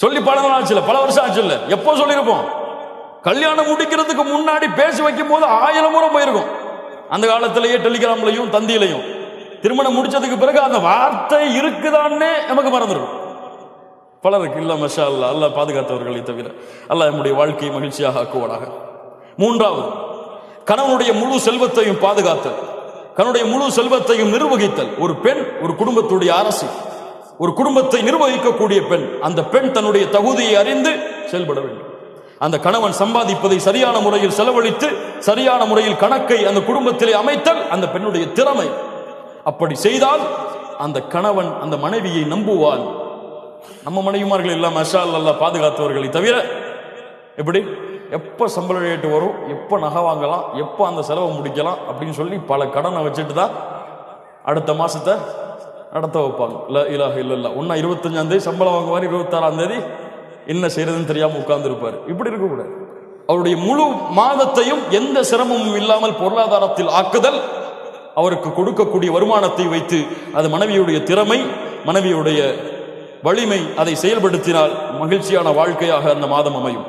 சொல்லி பல நாள் ஆச்சு பல வருஷம் ஆச்சு இல்ல எப்போ சொல்லியிருப்போம்? கல்யாணம் முடிக்கிறதுக்கு முன்னாடி பேசி வைக்கும் போது ஆயிரம் முறை போயிருக்கும். அந்த காலத்திலேயே டெலிகிராம்லையும் தந்தியிலையும். திருமணம் முடிச்சதுக்கு பிறகு அந்த வார்த்தை இருக்குதான்னே நமக்கு மறந்துடும். பலருக்கு இல்ல மஷா அல்ல அல்ல பாதுகாத்தவர்களை தவிர. அல்லாஹ் நம்முடைய வாழ்க்கையை மகிழ்ச்சியாக ஆக்குவானாக. மூன்றாவது கணவனுடைய முழு செல்வத்தையும் பாதுகாத்தல். கணவனுடைய முழு செல்வத்தையும் நிர்வகித்தல். ஒரு பெண் ஒரு குடும்பத்துடைய அரசு. ஒரு குடும்பத்தை நிர்வகிக்கக்கூடிய பெண் அந்த பெண் தன்னுடைய தகுதியை அறிந்து செயல்பட வேண்டும். அந்த கணவன் சம்பாதிப்பதை சரியான முறையில் செலவழித்து சரியான முறையில் கணக்கை அந்த குடும்பத்திலே அமைத்தல் அந்த பெண்ணுடைய திறமை. அப்படி செய்தால் அந்த கணவன் அந்த மனைவியை நம்புவான். நம்ம மனைவிமார்கள் எல்லாம் மஷா அல்லா பாதுகாத்தவர்களை தவிர எப்படி? எப்போ சம்பள ரேட்டு வரும் எப்போ நகை வாங்கலாம் எப்போ அந்த செலவை முடிக்கலாம் அப்படின்னு சொல்லி பல கடனை வச்சுட்டு தான் அடுத்த மாசத்தை நடத்த வைப்பாங்க. இல்ல இலாக இல்லை இல்லை ஒன்றா இருபத்தஞ்சாம் தேதி சம்பளம் வாங்குவார் இருபத்தாறாம் தேதி என்ன செய்யறதுன்னு தெரியாமல் உட்கார்ந்துருப்பார். இப்படி இருக்கக்கூடாது. அவருடைய முழு மாதத்தையும் எந்த சிரமமும் இல்லாமல் பொருளாதாரத்தில் ஆக்குதல் அவருக்கு கொடுக்கக்கூடிய வருமானத்தை வைத்து அது மனைவியுடைய திறமை மனைவியுடைய வலிமை அதை செயல்படுத்தினால் மகிழ்ச்சியான வாழ்க்கையாக அந்த மாதம் அமையும்.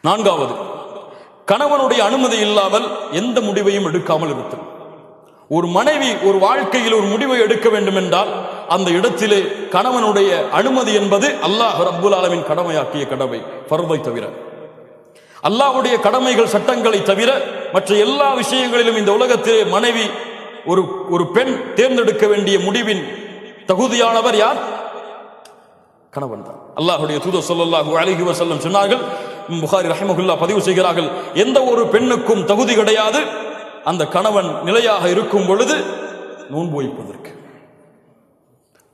நான்காவது கணவனுடைய அனுமதி இல்லாமல் எந்த முடிவையும் எடுக்காமல் இருத்தல். ஒரு மனைவி ஒரு வாழ்க்கையில் ஒரு முடிவை எடுக்க வேண்டும் என்றால் அந்த இடத்திலே கணவனுடைய அனுமதி என்பது அல்லாஹ் ரப்புல் ஆலமின் கடமையாக்கிய கடமை பருவை தவிர. அல்லாஹ்வுடைய கடமைகள் சட்டங்களை தவிர மற்ற எல்லா விஷயங்களிலும் இந்த உலகத்திலே மனைவி ஒரு ஒரு பெண் தேர்ந்தெடுக்க வேண்டிய முடிவின் தகுதியானவர் யார்? கணவன் தான். அல்லாஹுடைய தூதர் ஸல்லல்லாஹு அழகி வசல்லம் சொன்னார்கள் புகாரி ரஹிமகுல்லா பதிவு செய்கிறார்கள் எந்த ஒரு பெண்ணுக்கும் தகுதி கிடையாது அந்த கணவன் நிலையாக இருக்கும் பொழுது நோன்பு வைப்பதற்கு.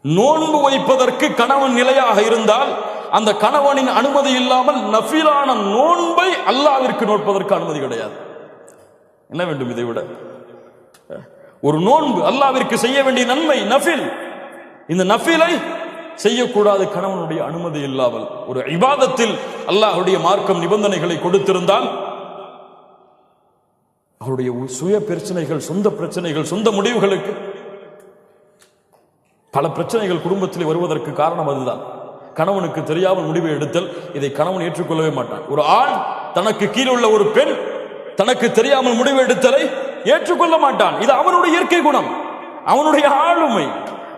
நோன்பு வைப்பதற்கு கணவன் நிலையாக இருந்தால் அந்த கணவனின் அனுமதி இல்லாமல் நஃபிலான நோன்பை அல்லாவிற்கு நோட்பதற்கு அனுமதி கிடையாது. என்ன வேண்டும் இதை விட? ஒரு நோன்பு அல்லாவிற்கு செய்ய வேண்டிய நன்மை நஃபில். இந்த நஃபிலை செய்யக்கூடாது கணவனுடைய அனுமதி இல்லாமல். ஒரு இபாதத்தில் அல்லாஹ்வுடைய மார்க்கம் நிபந்தனைகளை கொடுத்திருந்தால் அவருடைய சுய பிரச்சனைகள் சொந்த பிரச்சனைகள் சொந்த முடிவுகளுக்கு பல பிரச்சனைகள் குடும்பத்திலே வருவதற்கு காரணம் அதுதான். கணவனுக்கு தெரியாமல் முடிவை எடுத்தல் இதை கணவன் ஏற்றுக்கொள்ளவே மாட்டான். ஒரு ஆண் தனக்கு கீழே உள்ள ஒரு பெண் தனக்கு தெரியாமல் முடிவு எடுத்தலை ஏற்றுக்கொள்ள மாட்டான். இது அவனுடைய இயற்கை குணம். அவனுடைய ஆளுமை.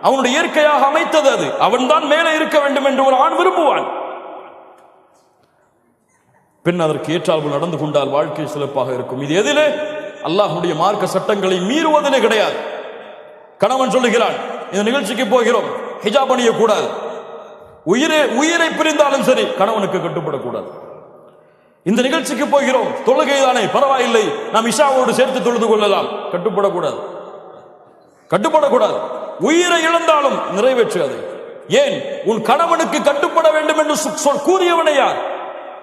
அவனுடைய இயற்கையாக அமைத்தது அது. அவன்தான் மேலே இருக்க வேண்டும் என்று ஒரு ஆண் விரும்புவான். பெண் அதற்கு ஏற்றால் நடந்து கொண்டால் வாழ்க்கை சிறப்பாக இருக்கும். இது எதிலே அல்லாஹுடைய மார்க்க சட்டங்களை மீறுவதிலே கிடையாது. கணவன் சொல்லுகிறான் இந்த நிகழ்ச்சிக்கு போகிறோம் ஹிஜாப் அணியக்கூடாது. உயிரை உயிரை பிரிந்தாலும் சரி கணவனுக்கு கட்டுப்படக்கூடாது. இந்த நிகழ்ச்சிக்கு போகிறோம் தொழுகை தானே பரவாயில்லை நாம் இஷாவோடு சேர்த்து தொழுது கொள்ளலாம் கட்டுப்படக்கூடாது. கட்டுப்படக்கூடாது. உயிரை இழந்தாலும் நிறைவேற்று அதை ஏன்? உன் கணவனுக்கு கட்டுப்பட வேண்டும் என்று சொல் கூறியவனை யார்?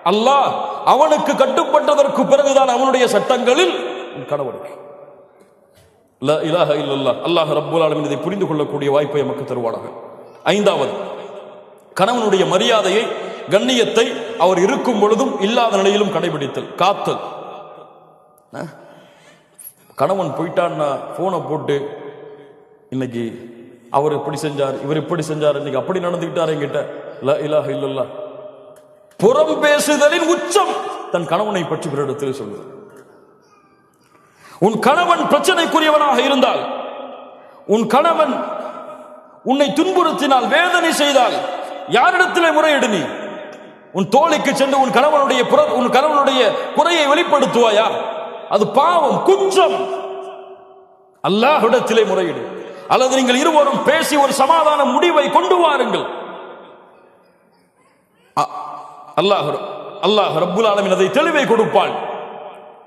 அல்லாஹ் அவனுக்கு கட்டுப்பட்டதற்கு பிறகுதான் அவனுடைய சட்டங்களில் உன் கணவனுக்கு. லா இலாஹ அல்லாஹ் ரப்புல் இதை புரிந்து கொள்ளக்கூடிய வாய்ப்பை நமக்கு தருவானாக. ஐந்தாவது கணவனுடைய மரியாதையை கண்ணியத்தை அவர் இருக்கும் பொழுதும் இல்லாத நிலையிலும் கடைபிடித்தல். காத்தல். கணவன் போயிட்டான்னா போனை போட்டு இன்னைக்கு அவர் இப்படி செஞ்சார் இவர் இப்படி செஞ்சார் இன்னைக்கு அப்படி நடந்துக்கிட்டார் என்கிட்ட. ல இலாக இல்லல்லா புறம் பேசுதலின் உச்சம் தன் கணவனை பற்றி பிறரிடத்தில் சொல்லுது. உன் கணவன் பிரச்சனைக்குரியவனாக இருந்தால் உன் கணவன் உன்னை துன்புறுத்தினால் வேதனை செய்தால் யாரிடத்திலே முறையிடு நீ? உன் தோழிக்கு சென்று உன் கணவனுடைய புற- உன் கணவனுடைய குறையை வெளிப்படுத்துவாயா? அது பாவம் குற்றம். அல்லாஹிடத்திலே முறையிடு. அல்லது நீங்கள் இருவரும் பேசி ஒரு சமாதான முடிவை கொண்டு வாருங்கள். அ- அல்லாஹ் அல்லாஹ் ரப்புல் ஆலமின் அதை தெளிவை கொடுப்பான்.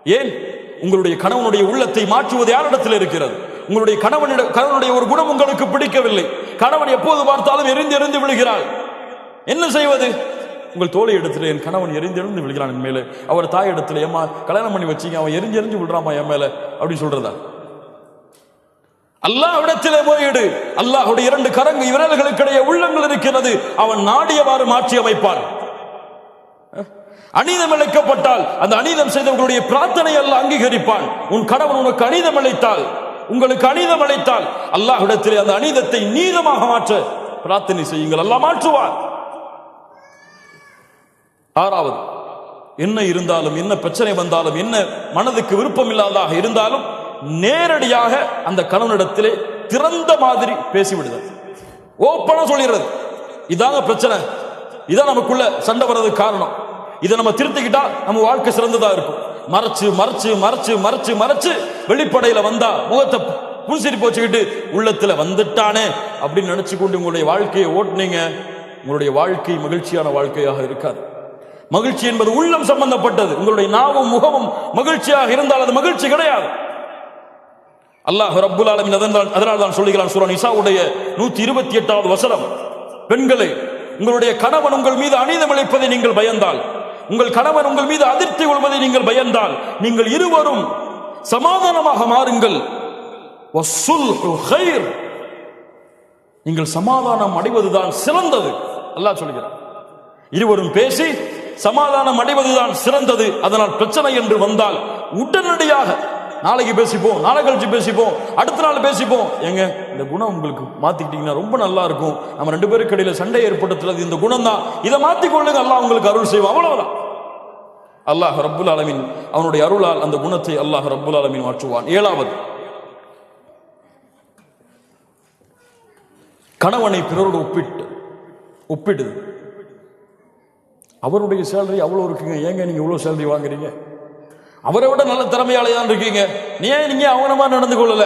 ஏன்? உங்களுடைய கணவனுடைய உள்ளத்தை மாற்றுவது யாரிடத்தில் இருக்கிறது? உங்களுடைய கணவனிட கணவனுடைய ஒரு குணம் உங்களுக்கு பிடிக்கவில்லை. கணவன் எப்போது பார்த்தாலும் எரிந்து எரிந்து விழுகிறாள். என்ன செய்வது? உங்கள் தோழி இடத்துல என் கணவன் எரிந்து எரிந்து விழுகிறான் என் மேலே. அவர் தாய் இடத்துல ஏமா கல்யாணம் பண்ணி வச்சீங்க அவன் எரிஞ்சு எரிஞ்சு விழுறாமா என் மேல. அப்படின்னு சொல்றதா? அல்லாஹ்விடத்திலே முறையீடு. அல்லாஹுடைய இரண்டு கரங்கு விரல்களுக்கிடையே உள்ளங்கள் இருக்கிறது. அவன் நாடியவாறு மாற்றி அமைப்பான். அநீதம் இழைக்கப்பட்டால் அந்த அநீதம் செய்தவர்களுடைய பிரார்த்தனை அல்ல அங்கீகரிப்பான். உன் கணவன் உனக்கு அநீதம் இழைத்தால் உங்களுக்கு அநீதம் அழைத்தால் அல்லாஹ்விடத்திலே அந்த அநீதத்தை நீதமாக மாற்ற பிரார்த்தனை செய்யுங்கள். அல்லாஹ் மாற்றுவார். ஆறாவது என்ன இருந்தாலும் என்ன பிரச்சனை வந்தாலும் என்ன மனதுக்கு விருப்பம் இல்லாததாக இருந்தாலும் நேரடியாக அந்த கணவனிடத்திலே திறந்த மாதிரி பேசிவிடுதல். ஓப்பனா சொல்லிடுறது. இதாங்க பிரச்சனை. இதான் நமக்குள்ள சண்டை வர்றதுக்கு காரணம். இதை நம்ம திருத்திக்கிட்டா நம்ம வாழ்க்கை சிறந்ததா இருக்கும். மறைச்சு மறைச்சு மறைச்சு மறைச்சு மறைச்சு வெளிப்படையில வந்தா முகத்தை புன்சிரிப்பு போச்சுக்கிட்டு உள்ளத்துல வந்துட்டானே அப்படின்னு நினைச்சு கொண்டு உங்களுடைய வாழ்க்கையை ஓட்டுனீங்க. உங்களுடைய வாழ்க்கை மகிழ்ச்சியான வாழ்க்கையாக இருக்காது. மகிழ்ச்சி என்பது உள்ளம் சம்பந்தப்பட்டது. உங்களுடைய நாவும் முகமும் மகிழ்ச்சியாக இருந்தால் அது மகிழ்ச்சி கிடையாது. அல்லாஹ் ரப்புல் ஆலமின் அதனால் அதனால் தான் சொல்லுகிறான் சூரன் இசாவுடைய நூத்தி இருபத்தி எட்டாவது வசனம். பெண்களை உங்களுடைய கணவன் உங்கள் மீது அநீதம் இழைப்பதை நீங்கள் பயந்தால் உங்கள் கணவன் உங்கள் மீது அதிர்ச்சி கொள்வதை நீங்கள் பயந்தால் நீங்கள் இருவரும் சமாதானமாக மாறுங்கள். நீங்கள் சமாதானம் அடைவதுதான் சிறந்தது. அல்லாஹ் சொல்கிறார் இருவரும் பேசி சமாதானம் அடைவதுதான் சிறந்தது. அதனால் பிரச்சனை என்று வந்தால் உடனடியாக நாளைக்கு பேசிப்போம் நாளை கழிச்சு பேசிப்போம் அடுத்த நாள் பேசிப்போம். ஏங்க இந்த குணம் உங்களுக்கு மாத்திக்கிட்டீங்கன்னா ரொம்ப நல்லா இருக்கும். நம்ம ரெண்டு பேருக்கு இடையில சண்டை ஏற்படுத்துறது இந்த குணம் தான் இதை மாத்திக்கொள்ளுங்க. எல்லாம் உங்களுக்கு அருள் செய்வோம் அவ்வளவுதான். அல்லாஹ் ரப்புல் ஆலமின் அவனுடைய அருளால் அந்த குணத்தை அல்லாஹ் ரப்புல் ஆலமின் மாற்றுவான். ஏழாவது. கணவனை பிறரோடு ஒப்பிட்டு ஒப்பிடுது அவருடைய சேலரி அவ்வளோ இருக்குங்க. ஏங்க நீங்க இவ்வளோ சேலரி வாங்குறீங்க? அவரை விட நல்ல திறமையாலே தான் இருக்கீங்க. நீ ஏன் நீங்க அவனமா நடந்து கொள்ளல?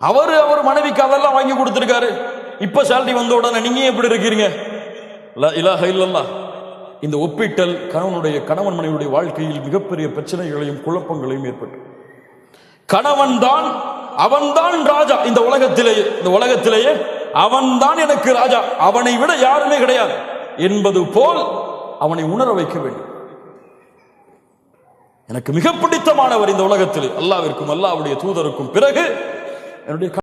அவர் அவர் மனைவிக்கு அதெல்லாம் வாங்கி கொடுத்துருக்காரு. இப்ப சேலரி வந்த உடனே நீங்க எப்படி இருக்கிறீங்க லா இல்லாஹ இல்லல்லா இந்த ஒப்பீட்டல் கணவனுடைய கணவன் மனைவியுடைய வாழ்க்கையில் மிகப்பெரிய பிரச்சனைகளையும் குழப்பங்களையும் ஏற்பட்டு கணவன் தான் அவன்தான் ராஜா. இந்த உலகத்திலேயே இந்த உலகத்திலேயே அவன்தான் எனக்கு ராஜா. அவனை விட யாருமே கிடையாது என்பது போல் அவனை உணர வைக்க வேண்டும். எனக்கு மிக பிடித்தமானவர் இந்த உலகத்தில். அல்லாவிற்கும் அல்லாவுடைய தூதருக்கும் பிறகு என்னுடைய